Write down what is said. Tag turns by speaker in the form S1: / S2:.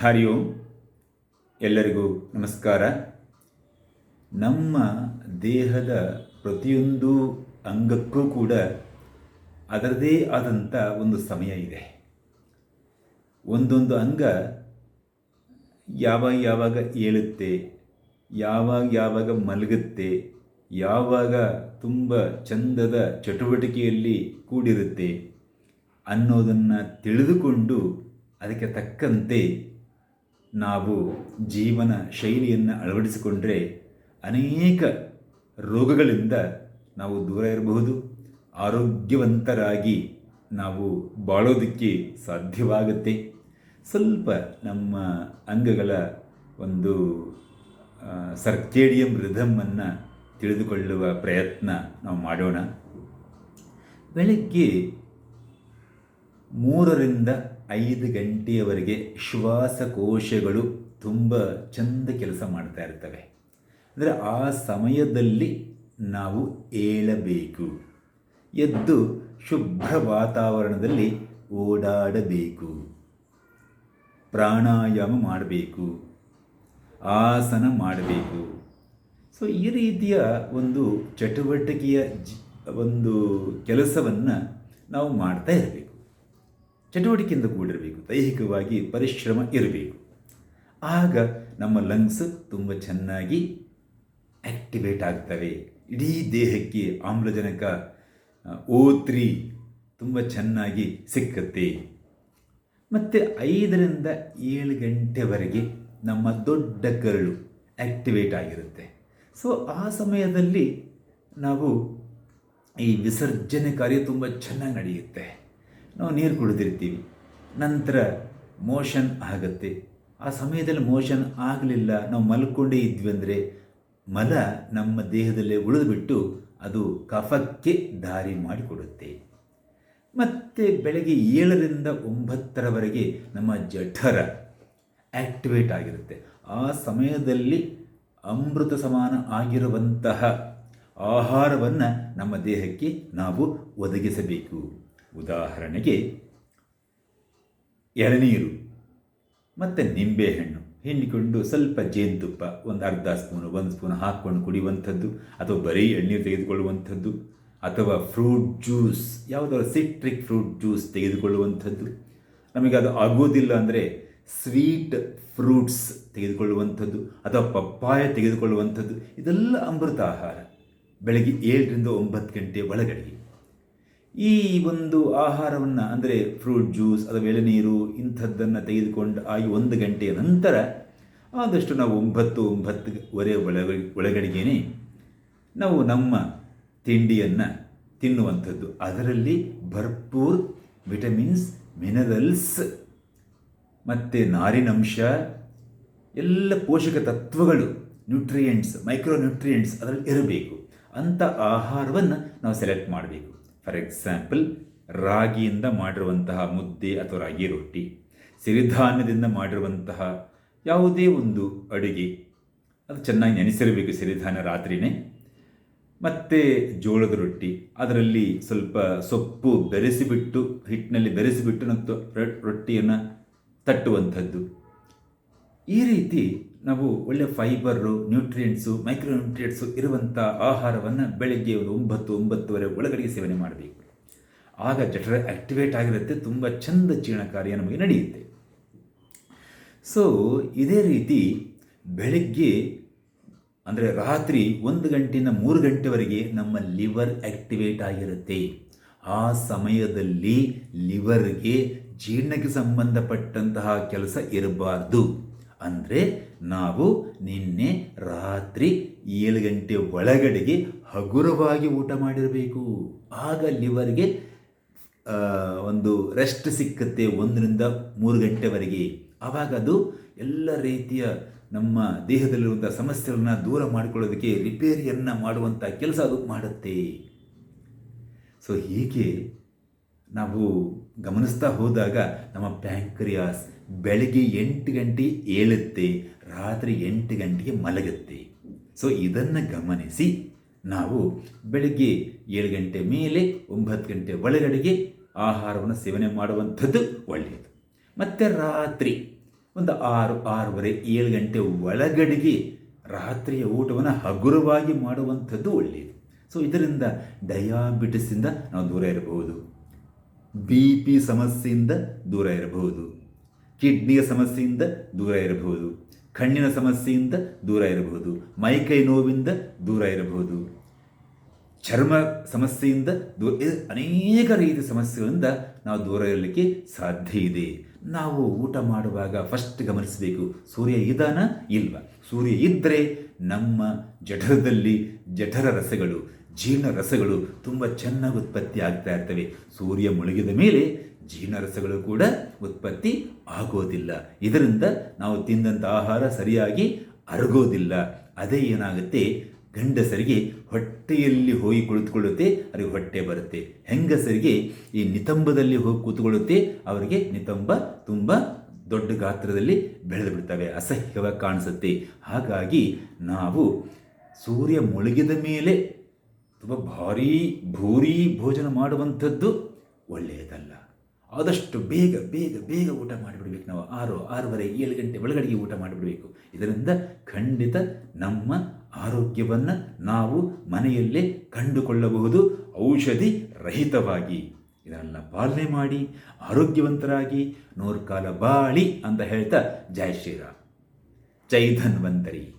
S1: ಹರಿ ಓಂ ಎಲ್ಲರಿಗೂ ನಮಸ್ಕಾರ. ನಮ್ಮ ದೇಹದ ಪ್ರತಿಯೊಂದು ಅಂಗಕ್ಕೂ ಕೂಡ ಅದರದೇ ಆದಂಥ ಒಂದು ಸಮಯ ಇದೆ. ಒಂದೊಂದು ಅಂಗ ಯಾವಾಗ ಯಾವಾಗ ಏಳುತ್ತೆ, ಯಾವಾಗ ಯಾವಾಗ ಮಲಗುತ್ತೆ, ಯಾವಾಗ ತುಂಬ ಚಂದದ ಚಟುವಟಿಕೆಯಲ್ಲಿ ಕೂಡಿರುತ್ತೆ ಅನ್ನೋದನ್ನು ತಿಳಿದುಕೊಂಡು ಅದಕ್ಕೆ ತಕ್ಕಂತೆ ನಾವು ಜೀವನ ಶೈಲಿಯನ್ನು ಅಳವಡಿಸಿಕೊಂಡ್ರೆ ಅನೇಕ ರೋಗಗಳಿಂದ ನಾವು ದೂರ ಇರಬಹುದು. ಆರೋಗ್ಯವಂತರಾಗಿ ನಾವು ಬಾಳೋದಕ್ಕೆ ಸಾಧ್ಯವಾಗುತ್ತೆ. ಸ್ವಲ್ಪ ನಮ್ಮ ಅಂಗಗಳ ಒಂದು ಸರ್ಕೇಡಿಯಂ ರಿಧಮನ್ನು ತಿಳಿದುಕೊಳ್ಳುವ ಪ್ರಯತ್ನ ನಾವು ಮಾಡೋಣ. ಬೆಳಗ್ಗೆ ಮೂರರಿಂದ ಐದು ಗಂಟೆಯವರೆಗೆ ಶ್ವಾಸಕೋಶಗಳು ತುಂಬ ಚಂದ ಕೆಲಸ ಮಾಡ್ತಾ ಇರ್ತವೆ. ಅಂದರೆ ಆ ಸಮಯದಲ್ಲಿ ನಾವು ಏಳಬೇಕು. ಎದ್ದು ಶುಭ್ರ ವಾತಾವರಣದಲ್ಲಿ ಓಡಾಡಬೇಕು. ಪ್ರಾಣಾಯಾಮ ಮಾಡಬೇಕು. ಆಸನ ಮಾಡಬೇಕು. ಸೊ ಈ ರೀತಿಯ ಒಂದು ಚಟುವಟಿಕೆಯ ಒಂದು ಕೆಲಸವನ್ನು ನಾವು ಮಾಡ್ತಾ ಇರಬೇಕು. ಚಟುವಟಿಕೆಯಿಂದ ಕೂಡಿರಬೇಕು. ದೈಹಿಕವಾಗಿ ಪರಿಶ್ರಮ ಇರಬೇಕು. ಆಗ ನಮ್ಮ ಲಂಗ್ಸ್ ತುಂಬ ಚೆನ್ನಾಗಿ ಆ್ಯಕ್ಟಿವೇಟ್ ಆಗ್ತವೆ. ಇಡೀ ದೇಹಕ್ಕೆ ಆಮ್ಲಜನಕ ಓತ್ರಿ ತ್ರೀ ತುಂಬ ಚೆನ್ನಾಗಿ ಸಿಕ್ಕತ್ತೆ. ಮತ್ತು ಐದರಿಂದ ಏಳು ಗಂಟೆವರೆಗೆ ನಮ್ಮ ದೊಡ್ಡ ಕರಳು ಆ್ಯಕ್ಟಿವೇಟ್ ಆಗಿರುತ್ತೆ. ಸೊ ಆ ಸಮಯದಲ್ಲಿ ನಾವು ಈ ವಿಸರ್ಜನೆ ಕಾರ್ಯ ತುಂಬ ಚೆನ್ನಾಗಿ ನಡೆಯುತ್ತೆ. ನಾವು ನೀರು ಕುಡಿದಿರ್ತೀವಿ. ನಂತರ ಮೋಷನ್ ಆಗುತ್ತೆ. ಆ ಸಮಯದಲ್ಲಿ ಮೋಷನ್ ಆಗಲಿಲ್ಲ, ನಾವು ಮಲ್ಕೊಂಡೇ ಇದ್ವಿ ಅಂದರೆ ಮಲ ನಮ್ಮ ದೇಹದಲ್ಲೇ ಉಳಿದುಬಿಟ್ಟು ಅದು ಕಫಕ್ಕೆ ದಾರಿ ಮಾಡಿಕೊಡುತ್ತೆ. ಮತ್ತು ಬೆಳಗ್ಗೆ ಏಳರಿಂದ ಒಂಬತ್ತರವರೆಗೆ ನಮ್ಮ ಜಠರ ಆ್ಯಕ್ಟಿವೇಟ್ ಆಗಿರುತ್ತೆ. ಆ ಸಮಯದಲ್ಲಿ ಅಮೃತ ಸಮಾನ ಆಗಿರುವಂತಹ ಆಹಾರವನ್ನು ನಮ್ಮ ದೇಹಕ್ಕೆ ನಾವು ಒದಗಿಸಬೇಕು. ಉದಾಹರಣೆಗೆ, ಎಳನೀರು, ಮತ್ತು ನಿಂಬೆಹಣ್ಣು ಹಿಂಡಿಕೊಂಡು ಸ್ವಲ್ಪ ಜೇನುತುಪ್ಪ, ಒಂದು ಅರ್ಧ ಸ್ಪೂನು, ಒಂದು ಸ್ಪೂನ್ ಹಾಕ್ಕೊಂಡು ಕುಡಿಯುವಂಥದ್ದು, ಅಥವಾ ಬರೀ ಎಳ್ನೀರು ತೆಗೆದುಕೊಳ್ಳುವಂಥದ್ದು, ಅಥವಾ ಫ್ರೂಟ್ ಜ್ಯೂಸ್ ಯಾವುದಾದ್ರು ಸಿಟ್ರಿಕ್ ಫ್ರೂಟ್ ಜ್ಯೂಸ್ ತೆಗೆದುಕೊಳ್ಳುವಂಥದ್ದು. ನಮಗೆ ಅದು ಆಗೋದಿಲ್ಲ ಅಂದರೆ ಸ್ವೀಟ್ ಫ್ರೂಟ್ಸ್ ತೆಗೆದುಕೊಳ್ಳುವಂಥದ್ದು, ಅಥವಾ ಪಪ್ಪಾಯ ತೆಗೆದುಕೊಳ್ಳುವಂಥದ್ದು, ಇದೆಲ್ಲ ಅಮೃತ ಆಹಾರ. ಬೆಳಗ್ಗೆ ಏಳರಿಂದ ಒಂಬತ್ತು ಗಂಟೆ ಒಳಗಡೆ ಈ ಒಂದು ಆಹಾರವನ್ನು, ಅಂದರೆ ಫ್ರೂಟ್ ಜ್ಯೂಸ್ ಅಥವಾ ಎಳನೀರು ಇಂಥದ್ದನ್ನು ತೆಗೆದುಕೊಂಡು ಆ ಒಂದು ಗಂಟೆಯ ನಂತರ ಆದಷ್ಟು ನಾವು ಒಂಬತ್ತು, ಒಂಬತ್ತುವರೆ ಒಳಗ, ಒಳಗಡೆಗೇನೆ ನಾವು ನಮ್ಮ ತಿಂಡಿಯನ್ನು ತಿನ್ನುವಂಥದ್ದು. ಅದರಲ್ಲಿ ಭರ್ಪೂರ್ ವಿಟಮಿನ್ಸ್, ಮಿನರಲ್ಸ್ ಮತ್ತು ನಾರಿನಂಶ, ಎಲ್ಲ ಪೋಷಕ ತತ್ವಗಳು ನ್ಯೂಟ್ರಿಯೆಂಟ್ಸ್ ಮೈಕ್ರೋ ನ್ಯೂಟ್ರಿಯೆಂಟ್ಸ್ ಅದರಲ್ಲಿ ಇರಬೇಕು. ಅಂಥ ಆಹಾರವನ್ನು ನಾವು ಸೆಲೆಕ್ಟ್ ಮಾಡಬೇಕು. ಫಾರ್ ಎಕ್ಸಾಂಪಲ್ ರಾಗಿಯಿಂದ ಮಾಡಿರುವಂತಹ ಮುದ್ದೆ ಅಥವಾ ರಾಗಿ ರೊಟ್ಟಿ, ಸಿರಿಧಾನ್ಯದಿಂದ ಮಾಡಿರುವಂತಹ ಯಾವುದೇ ಒಂದು ಅಡುಗೆ, ಅದು ಚೆನ್ನಾಗಿ ನೆನೆಸಿರಬೇಕು ಸಿರಿಧಾನ್ಯ ರಾತ್ರಿನೇ. ಮತ್ತು ಜೋಳದ ರೊಟ್ಟಿ, ಅದರಲ್ಲಿ ಸ್ವಲ್ಪ ಸೊಪ್ಪು ಬೆರೆಸಿಬಿಟ್ಟು, ಹಿಟ್ಟಿನಲ್ಲಿ ಬೆರೆಸಿಬಿಟ್ಟು ಮತ್ತು ರೊಟ್ಟಿಯನ್ನು ತಟ್ಟುವಂಥದ್ದು. ಈ ರೀತಿ ನಾವು ಒಳ್ಳೆಯ ಫೈಬರು, ನ್ಯೂಟ್ರಿಯೆಂಟ್ಸು ಮೈಕ್ರೋ ನ್ಯೂಟ್ರಿಯೆಂಟ್ಸು ಇರುವಂಥ ಆಹಾರವನ್ನು ಬೆಳಗ್ಗೆ ಒಂದು ಒಂಬತ್ತು, ಒಂಬತ್ತುವರೆ ಒಳಗಡೆಗೆ ಸೇವನೆ ಮಾಡಬೇಕು. ಆಗ ಜಠರ ಆ್ಯಕ್ಟಿವೇಟ್ ಆಗಿರುತ್ತೆ, ತುಂಬ ಚಂದ ಜೀರ್ಣ ಕಾರ್ಯ ನಮಗೆ ನಡೆಯುತ್ತೆ. ಸೊ ಇದೇ ರೀತಿ ಬೆಳಗ್ಗೆ ಅಂದರೆ ರಾತ್ರಿ ಒಂದು ಗಂಟೆಯಿಂದ ಮೂರು ಗಂಟೆವರೆಗೆ ನಮ್ಮ ಲಿವರ್ ಆ್ಯಕ್ಟಿವೇಟ್ ಆಗಿರುತ್ತೆ. ಆ ಸಮಯದಲ್ಲಿ ಲಿವರ್ಗೆ ಜೀರ್ಣಕ್ಕೆ ಸಂಬಂಧಪಟ್ಟಂತಹ ಕೆಲಸ ಇರಬಾರ್ದು. ಅಂದರೆ ನಾವು ನಿನ್ನೆ ರಾತ್ರಿ ಏಳು ಗಂಟೆ ಒಳಗಡೆಗೆ ಹಗುರವಾಗಿ ಊಟ ಮಾಡಿರಬೇಕು. ಆಗ ಲಿವರ್ಗೆ ಒಂದು ರೆಸ್ಟ್ ಸಿಕ್ಕತ್ತೆ ಒಂದರಿಂದ ಮೂರು ಗಂಟೆವರೆಗೆ. ಆವಾಗ ಅದು ಎಲ್ಲ ರೀತಿಯ ನಮ್ಮ ದೇಹದಲ್ಲಿರುವಂಥ ಸಮಸ್ಯೆಗಳನ್ನ ದೂರ ಮಾಡಿಕೊಳ್ಳೋದಕ್ಕೆ ರಿಪೇರಿಯನ್ನು ಮಾಡುವಂಥ ಕೆಲಸ ಅದು ಮಾಡುತ್ತೆ. ಸೊ ಹೀಗೆ ನಾವು ಗಮನಿಸ್ತಾ ಹೋದಾಗ ನಮ್ಮ ಪ್ಯಾಂಕ್ರಿಯಾಸ್ ಬೆಳಗ್ಗೆ ಎಂಟು ಗಂಟೆ ಏಳುತ್ತೆ, ರಾತ್ರಿ ಎಂಟು ಗಂಟೆಗೆ ಮಲಗುತ್ತೆ. ಸೊ ಇದನ್ನು ಗಮನಿಸಿ, ನಾವು ಬೆಳಗ್ಗೆ ಏಳು ಗಂಟೆ ಮೇಲೆ ಒಂಬತ್ತು ಗಂಟೆ ಒಳಗಡೆಗೆ ಆಹಾರವನ್ನು ಸೇವನೆ ಮಾಡುವಂಥದ್ದು ಒಳ್ಳೆಯದು. ಮತ್ತು ರಾತ್ರಿ, ಒಂದು ಆರು, ಆರೂವರೆ, ಏಳು ಗಂಟೆ ಒಳಗಡೆಗೆ ರಾತ್ರಿಯ ಊಟವನ್ನು ಹಗುರವಾಗಿ ಮಾಡುವಂಥದ್ದು ಒಳ್ಳೆಯದು. ಸೊ ಇದರಿಂದ ಡಯಾಬಿಟಿಸಿಂದ ನಾವು ದೂರ ಇರಬಹುದು. ಬಿ ಪಿ ಸಮಸ್ಯೆಯಿಂದ ದೂರ ಇರಬಹುದು. ಕಿಡ್ನಿಯ ಸಮಸ್ಯೆಯಿಂದ ದೂರ ಇರಬಹುದು, ಕಣ್ಣಿನ ಸಮಸ್ಯೆಯಿಂದ ದೂರ ಇರಬಹುದು ಮೈಕೈ ನೋವಿಂದ ದೂರ ಇರಬಹುದು. ಚರ್ಮ ಸಮಸ್ಯೆಯಿಂದ ದೂರ ಅನೇಕ ರೀತಿಯ ಸಮಸ್ಯೆಗಳಿಂದ ನಾವು ದೂರ ಇರಲಿಕ್ಕೆ ಸಾಧ್ಯ ಇದೆ. ನಾವು ಊಟ ಮಾಡುವಾಗ ಫಸ್ಟ್ ಗಮನಿಸಬೇಕು, ಸೂರ್ಯ ಇದಾನ ಇಲ್ವ? ಸೂರ್ಯ ಇದ್ದರೆ ನಮ್ಮ ಜಠರದಲ್ಲಿ ಜಠರ ರಸಗಳು, ಜೀರ್ಣ ರಸಗಳು ತುಂಬ ಚೆನ್ನಾಗಿ ಉತ್ಪತ್ತಿ ಆಗ್ತಾ ಇರ್ತವೆ. ಸೂರ್ಯ ಮುಳುಗಿದ ಮೇಲೆ ಜೀರ್ಣರಸಗಳು ಕೂಡ ಉತ್ಪತ್ತಿ ಆಗೋದಿಲ್ಲ. ಇದರಿಂದ ನಾವು ತಿಂದಂಥ ಆಹಾರ ಸರಿಯಾಗಿ ಅರಗೋದಿಲ್ಲ. ಅದೇ ಏನಾಗುತ್ತೆ? ಗಂಡಸರಿಗೆ ಹೊಟ್ಟೆಯಲ್ಲಿ ಹೋಗಿ ಕುಳಿತುಕೊಳ್ಳುತ್ತೆ, ಅವರಿಗೆ ಹೊಟ್ಟೆ ಬರುತ್ತೆ. ಹೆಂಗಸರಿಗೆ ಈ ನಿತಂಬದಲ್ಲಿ ಹೋಗಿ ಕೂತ್ಕೊಳ್ಳುತ್ತೆ, ಅವರಿಗೆ ನಿತಂಬ ತುಂಬ ದೊಡ್ಡ ಗಾತ್ರದಲ್ಲಿ ಬೆಳೆದು ಬಿಡ್ತವೆ, ಅಸಹ್ಯವಾಗಿ ಕಾಣಿಸುತ್ತೆ. ಹಾಗಾಗಿ ನಾವು ಸೂರ್ಯ ಮುಳುಗಿದ ಮೇಲೆ ತುಂಬ ಭಾರೀ ಭೂರಿ ಭೋಜನ ಮಾಡುವಂಥದ್ದು ಒಳ್ಳೆಯದಲ್ಲ. ಆದಷ್ಟು ಬೇಗ ಬೇಗ ಬೇಗ ಊಟ ಮಾಡಿಬಿಡ್ಬೇಕು ನಾವು. ಆರು, ಆರೂವರೆ, ಏಳು ಗಂಟೆ ಒಳಗಡೆಗೆ ಊಟ ಮಾಡಿಬಿಡಬೇಕು. ಇದರಿಂದ ಖಂಡಿತ ನಮ್ಮ ಆರೋಗ್ಯವನ್ನು ನಾವು ಮನೆಯಲ್ಲೇ ಕಂಡುಕೊಳ್ಳಬಹುದು. ಔಷಧಿ ರಹಿತವಾಗಿ. ಇದನ್ನೆಲ್ಲ ಪಾಲನೆ ಮಾಡಿ, ಆರೋಗ್ಯವಂತರಾಗಿ ನೂರು ಕಾಲ ಬಾಳಿ ಅಂತ ಹೇಳ್ತಾ ಜೈ ಶ್ರೀರಾಮ್. ಜೈ